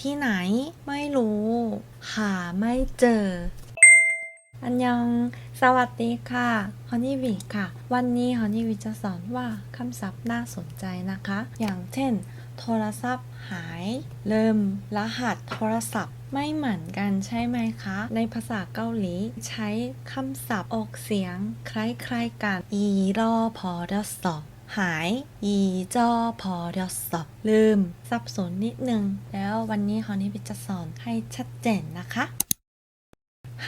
ที่ไหน ไม่รู้ หาไม่เจอ อันยอง สวัสดีค่ะฮอนี่วีค่ะ วันนี้ฮอนี่วีจะสอนว่าคำศัพท์น่าสนใจนะคะ อย่างเช่น โทรศัพท์หาย เริ่ม รหัสโทรศัพท์ไม่เหมือนกันใช่ไหมคะ ในภาษาเกาหลีใช้คำศัพท์ออกเสียง คล้ายๆกันอีรอพอดสอ หาย อีจอพอดสอลืม สับสนนิดนึง แล้ววันนี้ฮอนี่วีจะสอนให้ชัดเจนนะคะ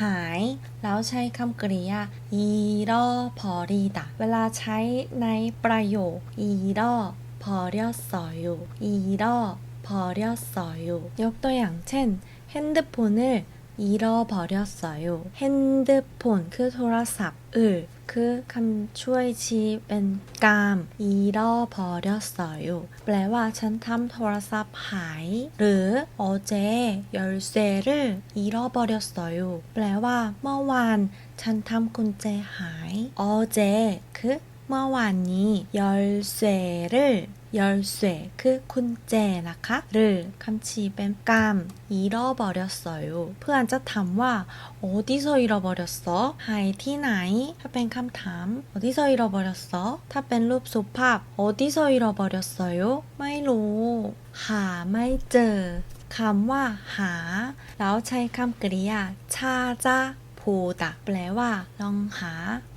หาย แล้วใช้คำกริยาอีรอพอรีดะเวลาใช้ในประโยคอีรอพอเรียสออยู่อีรอพอเรียสออยู่ยกตัวอย่างเช่น 핸드폰을 잃어버렸어요. 핸드폰, 그 소라삽을 그 감추어지 벤감 잃어버렸어요. 플레와 찬탐 토라삽 하이 르 어제 열쇠를 잃어버렸어요. 플레와 머완 찬탐 군제 하이 어제 그 เมื่อวานนี้ยอลเซเรยอลเซคือคุณแจนะคะหรือคำชีเป็นกรรมอีรอบอเดสอยเพื่อนจะถามว่าโอ้ที่โซอีรอบอเดสอหายที่ไหน ถ้าเป็นคำถามโอ้ที่โซอีรอบอเดสอถ้าเป็นรูปสุภาพโอ้ที่โซอีรอบอเดสอยไม่รู้ หาไม่เจอคำว่าหา แล้วใช้คำกริยาชาจ้า ผู้ตะแปลว่า ลองหา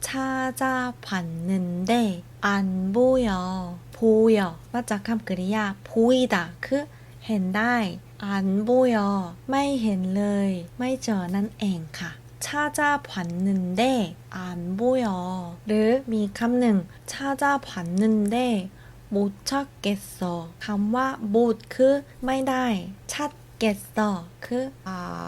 ชาจาผันเนินเดอันบุยอผูยอมาจากคำกริยาผู้ตะคือเห็นได้อันบุยอไม่เห็นเลย ไม่เจอนั่นเองค่ะชาจ้าผันนึนเดอ่นบุยอหรือมีคำหนึ่งชาจ้าผันนึนเดบูชักเกสโซคำว่าบูดคือไม่ได้ชัดเกสโซคืออ่า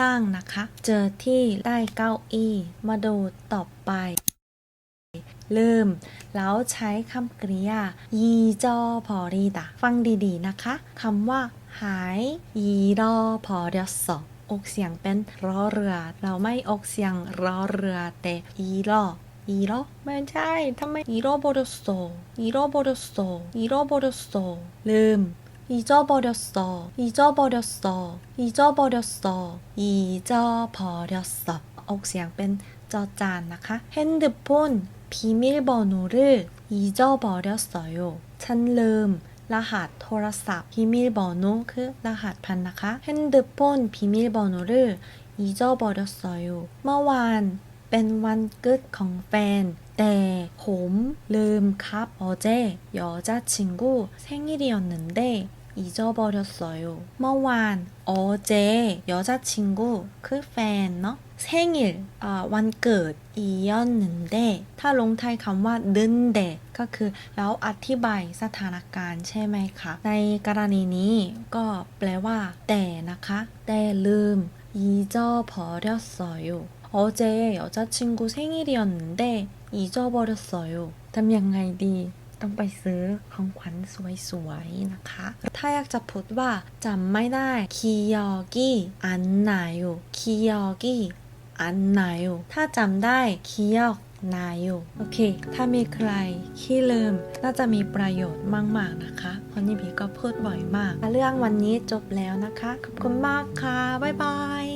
ล่างนะคะ เจอที่ได้เก้าอี้ มาดูต่อไปลืมแล้วใช้คำกริยา ยีจอพอรีดะฟังดีๆนะคะคำว่า หาย ยีรอพอเรียสออกเสียงเป็นรอเรือ เราไม่ออกเสียงรอเรือแต่อีรออีรอไม่ใช่ทำไมอีรอบริสโซอีรอบริสโซอีรอบริสโซลืม 잊어버렸어. 잊어버렸어. 잊어버렸어. 잊어버렸어. 어, 억시양 뺀 쩌짜나카. 핸드폰 비밀번호를 잊어버렸어요. 찬름 라핫 토라삽 비밀번호 그 라핫 반나카 핸드폰 비밀번호를 잊어버렸어요. 머완 เป็นวันเกิดของแฟน แต่ผมลืมครับ 어제 여자친구 생일이었는데 잊어버렸어요. เมื่อวาน 어제 여자친구 คือแฟนเนาะ 생일 อ่าวันเกิด 이었는데 ถ้าลงท้ายคำว่า 는데 ก็คือแล้วอธิบายสถานการณ์ใช่ไหมคะ ในกรณีนี้ก็แปลว่า แต่นะคะ แต่ลืม 잊어버렸어요. 어제 여자친구 생일이었는데 잊어버렸어요. ทำยังไงดี ต้องไปซื้อของขวัญสวยๆนะคะ ถ้าอยากจะพูดว่าจำไม่ได้คิยอกิอันนายุคิยอกิอันนายุถ้าจำได้คิยอกนายุโอเค ถ้ามีใครขี้ลืม น่าจะมีประโยชน์มากๆนะคะ เพราะนี่บีก็พูดบ่อยมาก เรื่องวันนี้จบแล้วนะคะ ขอบคุณมากค่ะ บ๊ายบาย